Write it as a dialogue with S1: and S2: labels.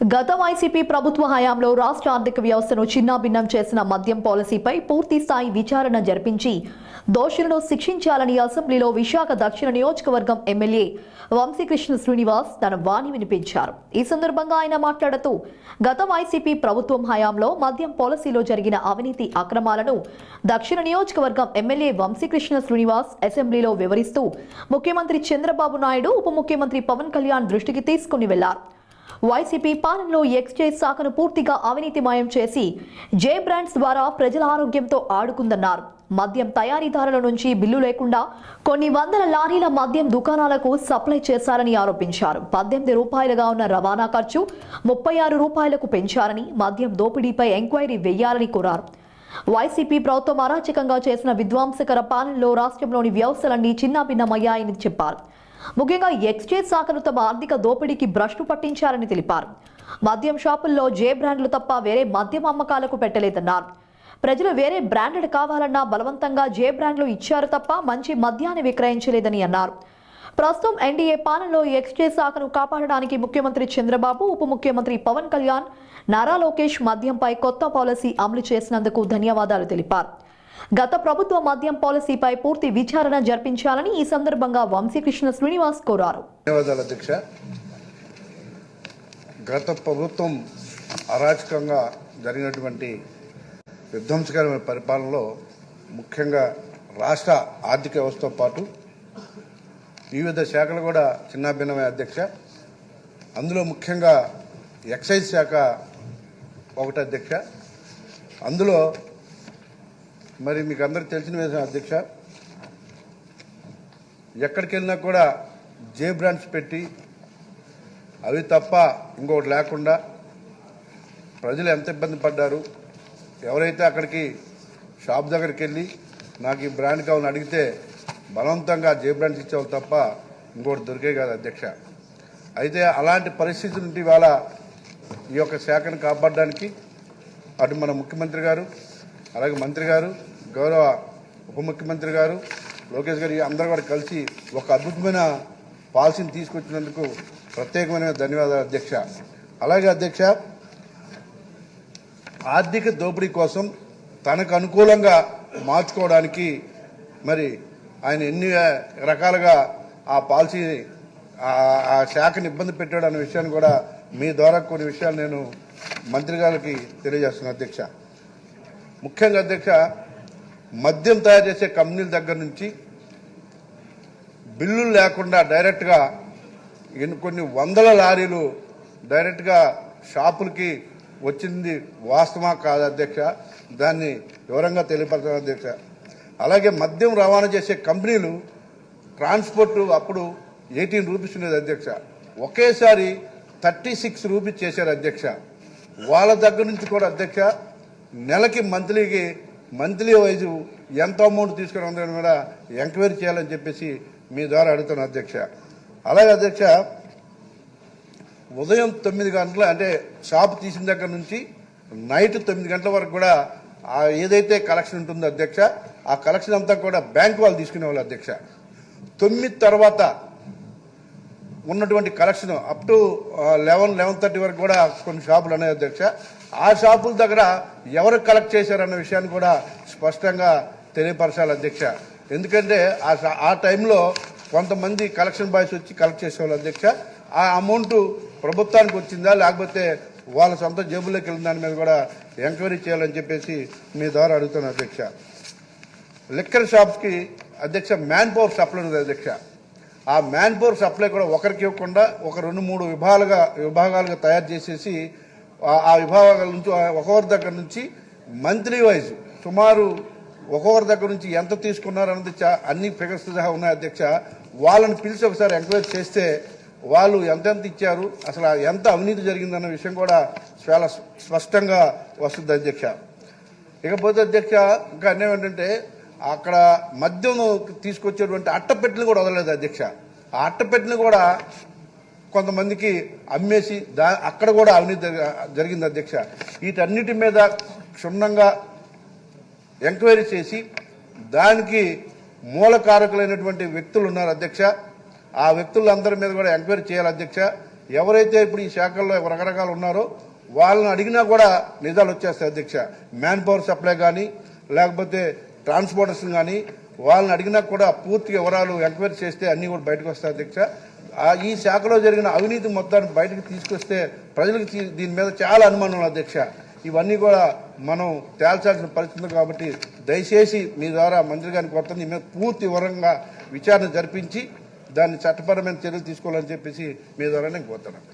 S1: గత వైసీపీ ప్రభుత్వ హయాంలో రాష్ట్ర ఆర్థిక వ్యవస్థను చిన్నాభిన్నం చేసిన మద్యం పాలసీపై పూర్తి స్థాయి విచారణ జరిపించి దోషులను శిక్షించాలని అసెంబ్లీలో విశాఖ దక్షిణ నియోజకవర్గం ఎమ్మెల్యే వంశీకృష్ణ శ్రీనివాస్ తన వాణి వినిపించారు. ఈ సందర్భంగా ఆయన మాట్లాడుతూ గత వైసీపీ ప్రభుత్వం హయాంలో మద్యం పాలసీలో జరిగిన అవినీతి అక్రమాలను దక్షిణ నియోజకవర్గం ఎమ్మెల్యే వంశీకృష్ణ శ్రీనివాస్ అసెంబ్లీలో వివరిస్తూ ముఖ్యమంత్రి చంద్రబాబు నాయుడు ఉప ముఖ్యమంత్రి పవన్ కళ్యాణ్ దృష్టికి తీసుకుని వెళ్ళారు. వైసీపీ పాలనలో ఎక్స్చేంజ్ శాఖను పూర్తిగా అవినీతిమయం చేసి జే బ్రాండ్స్ ద్వారా ప్రజల ఆరోగ్యంతో ఆడుకుందన్నారు. మద్యం తయారీదారుల నుంచి బిల్లు లేకుండా కొన్ని వందల లారీల మద్యం దుకాణాలకు సప్లై చేశారని ఆరోపించారు. పద్దెనిమిది రూపాయలుగా ఉన్న రవాణా ఖర్చు ముప్పై ఆరు రూపాయలకు పెంచారని మద్యం దోపిడీపై ఎంక్వైరీ వేయాలని కోరారు. వైసీపీ ప్రభుత్వం అరాచకంగా చేసిన విధ్వంసకర పాలనలో రాష్ట్రంలోని వ్యవస్థలన్నీ చిన్నాభిన్నమయ్యాయని చెప్పారు. ముఖ్యంగా ఎక్స్చేంజ్ శాఖను తమ ఆర్థిక దోపిడీకి భ్రష్టు పట్టించారని తెలిపారు. మద్యం షాపుల్లో జే బ్రాండ్లు తప్ప వేరే మద్యం అమ్మకాలకు పెట్టలేదన్నారు. ప్రజలు వేరే బ్రాండెడ్ కావాలన్నా బలవంతంగా జే బ్రాండ్లు ఇచ్చారు తప్ప మంచి మద్యాన్ని విక్రయించలేదని అన్నారు. ప్రస్తుతం ఎన్డీఏ పాలనలో ఎక్స్చేంజ్ శాఖను కాపాడడానికి ముఖ్యమంత్రి చంద్రబాబు ఉప ముఖ్యమంత్రి పవన్ కళ్యాణ్ నారా లోకేష్ మద్యంపై కొత్త పాలసీ అమలు చేసినందుకు ధన్యవాదాలు తెలిపారు. గత ప్రభుత్వ మద్యం పాలసీపై పూర్తి విచారణ జరిపించాలని ఈ సందర్భంగా వంశీకృష్ణ శ్రీనివాస్ కోరారు.
S2: ధన్యవాదాలు అధ్యక్ష. గత ప్రభుత్వం అరాచకంగా జరిగినటువంటి విధ్వంసకరమైన పరిపాలనలో ముఖ్యంగా రాష్ట్ర ఆర్థిక వ్యవస్థతో పాటు వివిధ శాఖలు కూడా చిన్నాభిన్నమైన అధ్యక్ష. అందులో ముఖ్యంగా ఎక్సైజ్ శాఖ ఒకటి అధ్యక్ష. అందులో మరి మీకు అందరికి తెలిసిన విధంగా అధ్యక్ష ఎక్కడికి వెళ్ళినా కూడా జే బ్రాండ్స్ పెట్టి అవి తప్ప ఇంకొకటి లేకుండా ప్రజలు ఎంత ఇబ్బంది పడ్డారు ఎవరైతే అక్కడికి షాప్ దగ్గరికి వెళ్ళి నాకు ఈ బ్రాండ్ కావాలని అడిగితే బలవంతంగా జే బ్రాండ్స్ ఇచ్చేవాళ్ళు తప్ప ఇంకోటి దొరికే కాదు అధ్యక్ష. అయితే అలాంటి పరిస్థితి నుండి ఇవాళ ఈ యొక్క శాఖను కాపాడడానికి అటు మన ముఖ్యమంత్రి గారు అలాగే మంత్రి గారు గౌరవ ఉప ముఖ్యమంత్రి గారు లోకేష్ గారు అందరూ కూడా కలిసి ఒక అద్భుతమైన పాలసీని తీసుకొచ్చినందుకు ప్రత్యేకమైన ధన్యవాదాలు అధ్యక్ష. అలాగే అధ్యక్ష ఆర్థిక దోపిడీ కోసం తనకు అనుకూలంగా మార్చుకోవడానికి మరి ఆయన ఎన్ని రకాలుగా ఆ పాలసీని ఆ- ఆ శాఖను ఇబ్బంది పెట్టాడు అనే విషయాన్ని కూడా మీ ద్వారా కొన్ని విషయాలు నేను మంత్రి గారికి తెలియజేస్తున్నాను అధ్యక్ష. ముఖ్యంగా అధ్యక్ష మద్యం తయారు చేసే కంపెనీల దగ్గర నుంచి బిల్లులు లేకుండా డైరెక్ట్గా ఎన్ని- కొన్ని వందల లారీలు డైరెక్ట్గా షాపులకి వచ్చింది వాస్తవా కాదు అధ్యక్ష? దాన్ని వివరంగా తెలియపరచడం అధ్యక్ష. అలాగే మద్యం రవాణా చేసే కంపెనీలు ట్రాన్స్పోర్ట్ అప్పుడు ఎయిటీన్ రూపీస్ ఉండేది అధ్యక్ష. ఒకేసారి థర్టీ సిక్స్ రూపీస్ చేశారు అధ్యక్ష. వాళ్ళ దగ్గర నుంచి కూడా అధ్యక్ష నెలకి మంత్లీకి మంత్లీ వైజు ఎంత అమౌంట్ తీసుకుని ఉందని కూడా ఎంక్వైరీ చేయాలని చెప్పేసి మీ ద్వారా అడుగుతున్నాను అధ్యక్ష. అలాగే అధ్యక్ష ఉదయం తొమ్మిది గంటల అంటే షాప్ తీసిన దగ్గర నుంచి నైట్ తొమ్మిది గంటల వరకు కూడా ఆ ఏదైతే కలెక్షన్ ఉంటుందో అధ్యక్ష ఆ కలెక్షన్ అంతా కూడా బ్యాంక్ వాళ్ళు తీసుకునే వాళ్ళు అధ్యక్ష. తొమ్మిది తర్వాత ఉన్నటువంటి collection up to eleven eleven thirty వరకు కూడా కొన్ని షాపులు ఉన్నాయి అధ్యక్ష. ఆ షాపుల దగ్గర ఎవరు కలెక్ట్ చేశారన్న విషయాన్ని కూడా స్పష్టంగా తెలియపరచాలి అధ్యక్ష. ఎందుకంటే ఆ ఆ టైంలో కొంతమంది కలెక్షన్ బాయ్స్ వచ్చి కలెక్ట్ చేసేవాళ్ళు అధ్యక్ష. ఆ అమౌంట్ ప్రభుత్వానికి వచ్చిందా లేకపోతే వాళ్ళ సొంత జేబుల్లోకి వెళ్ళిన దాని మీద కూడా ఎంక్వైరీ చేయాలని చెప్పేసి మీ ద్వారా అడుగుతున్నాను అధ్యక్ష. లిక్కర్ షాప్స్కి అధ్యక్ష మ్యాన్ పవర్ సప్లై ఉంది అధ్యక్ష. ఆ మ్యాన్ పవర్ సప్లై కూడా ఒకరికి ఇవ్వకుండా ఒక రెండు మూడు విభాగాలుగా విభాగాలుగా తయారు చేసేసి ఆ- విభాగాల నుంచి ఒక్కొక్కరి దగ్గర నుంచి మంత్లీ వైజ్ సుమారు ఒక్కొక్కరి దగ్గర నుంచి ఎంత తీసుకున్నారు అన్నది అన్ని ఫిగర్స్ సహా ఉన్నాయి అధ్యక్ష. వాళ్ళని పిలిచి ఒకసారి ఎంక్వైరీ చేస్తే వాళ్ళు ఎంతెంత ఇచ్చారు అసలు ఎంత అవినీతి జరిగిందన్న విషయం కూడా చాలా స్పష్టంగా వస్తుంది అధ్యక్ష. ఇకపోతే అధ్యక్ష ఇంకా అన్నీ ఏంటంటే అక్కడ మద్యం తీసుకొచ్చేటువంటి అట్టపెట్టెలు కూడా వదలలేదు అధ్యక్ష. ఆ అట్టపెట్టెలు కూడా కొంతమందికి అమ్మేసి దా అక్కడ కూడా అవినీతి జరిగింది అధ్యక్ష. వీటన్నిటి మీద క్షుణ్ణంగా ఎంక్వైరీ చేసి దానికి మూలకారకులైనటువంటి వ్యక్తులు ఉన్నారు అధ్యక్ష. ఆ వ్యక్తులందరి మీద కూడా ఎంక్వైరీ చేయాలి అధ్యక్ష. ఎవరైతే ఇప్పుడు ఈ శాఖల్లో రకరకాలు ఉన్నారో వాళ్ళని అడిగినా కూడా నిజాలు వచ్చేస్తాయి అధ్యక్ష. మ్యాన్ పవర్ సప్లై కానీ లేకపోతే ట్రాన్స్పోర్టేషన్ కానీ వాళ్ళని అడిగినా కూడా పూర్తి వివరాలు ఎంక్వైరీ చేస్తే అన్నీ కూడా బయటకు వస్తాయి అధ్యక్ష. ఈ శాఖలో జరిగిన అవినీతి మొత్తాన్ని బయటకు తీసుకొస్తే ప్రజలకు దీని మీద చాలా అనుమానం అధ్యక్ష. ఇవన్నీ కూడా మనం తేల్చాల్సిన పరిస్థితులు కాబట్టి దయచేసి మీ ద్వారా మంత్రి గారిని కొత్త దీని మీద పూర్తి వివరంగా విచారణ జరిపించి దాన్ని చట్టపరమైన చర్యలు తీసుకోవాలని చెప్పేసి మీ ద్వారా నేను కోరుతున్నాను.